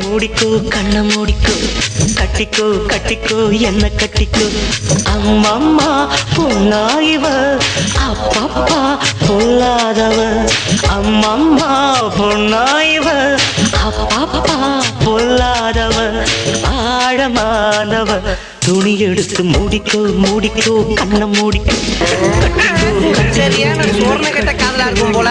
மூடிக்கோ கண்ண மூடிக்கோ கட்டிக்கோ கட்டிக்கோ என்ன கட்டிக்கோ. அம்மம்மா பொண்ணாயிவ அப்பப்பா பொல்லாதவ. அம்மம்மா பொண்ணாயிவ அப்பப்பா பொல்லாதவ. ஆழமானவ. துணி எடுத்து மூடிக்கோ மூடிக்கோ கண்ண மூடிக்கோ. கட்டிக்கோ சரியான சோர்ண கட்ட காதலா இருக்கும் போல.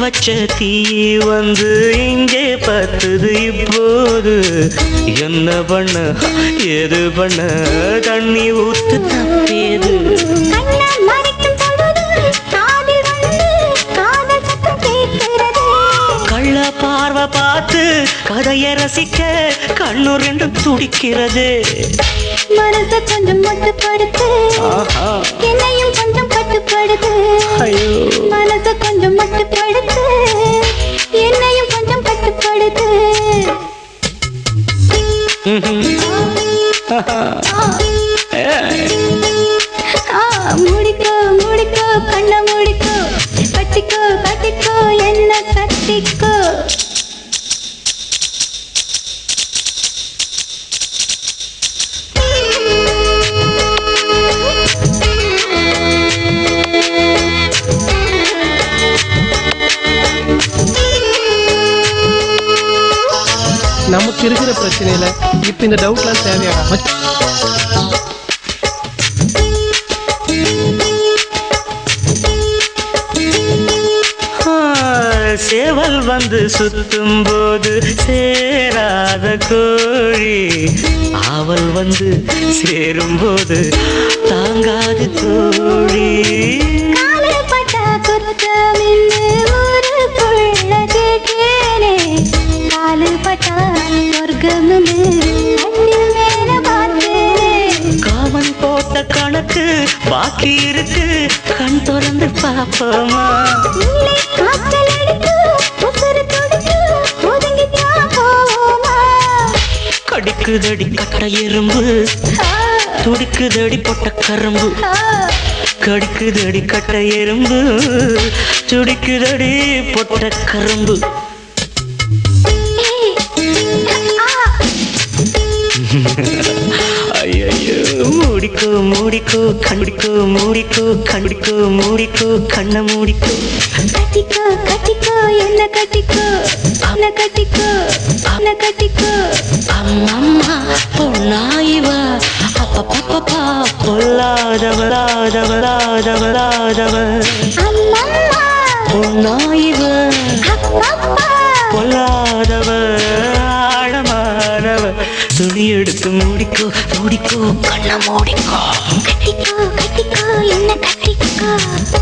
வச்ச தீ வந்து இங்கே பத்துது இப்போது. என்ன பண்ண? ஏது பண்ண? தண்ணி ஊத்து தப்பேது கள்ள பார்வை பார்த்து கதையை ரசிக்க கண்ணு ரெண்டும் துடிக்கிறது. மனசை கொஞ்சம் மட்டுப்படுத்து. என்னையும் கொஞ்சம் கட்டுப்படுத்து. ஐயோ. முடிக்கோ முடிக்கோ கண்ண முடிக்கோ கட்டிக்கோ கட்டிக்கோ என்ன கட்டிக்கோ. நமக்கு இருக்கிற பிரச்சனையில இப்ப இந்த டவுட்லாம் ஆ, சேவல் வந்து சுத்தும் போது சேராத கோழி. ஆவல் வந்து சேரும் போது தாங்காது தோழி பட்டா கணக்கு பாக்கி இருக்கு. கண் திறந்து போவோமா? கடிக்குதடி கட்ட எறும்பு. துடிக்குதடி பொட்ட கரும்பு. கடிக்குதடி கட்ட எறும்பு. துடிக்குதடி பொட்ட கரும்பு. ஏய், ஆ, ஐயோ மூடிக்கோ மூடிக்கோ கண்டிக்கோ மூடிக்கோ கண்டிக்கோ மூடிக்கோ கண்ண மூடிக்கோ. கட்டிக்கோ கட்டிக்கோ என்ன கட்டிக்கோ? என்ன கட்டிக்கோ? என்ன கட்டிக்கோ? அம்மம்மா பொன்னாயிவா. அப்பப்பப்பா பொல்லாதவளாதவளாதவளாதவளாதவ அம்மம்மா அப்பப்பா பொல்லாதவ ஆழமானவ துணி எடுத்து மூடிக்கோ மூடிக்கோ. கண்ணை மூடிக்கோ கட்டிக்கோ கட்டிக்கோ என்ன கட்டிக்கோ.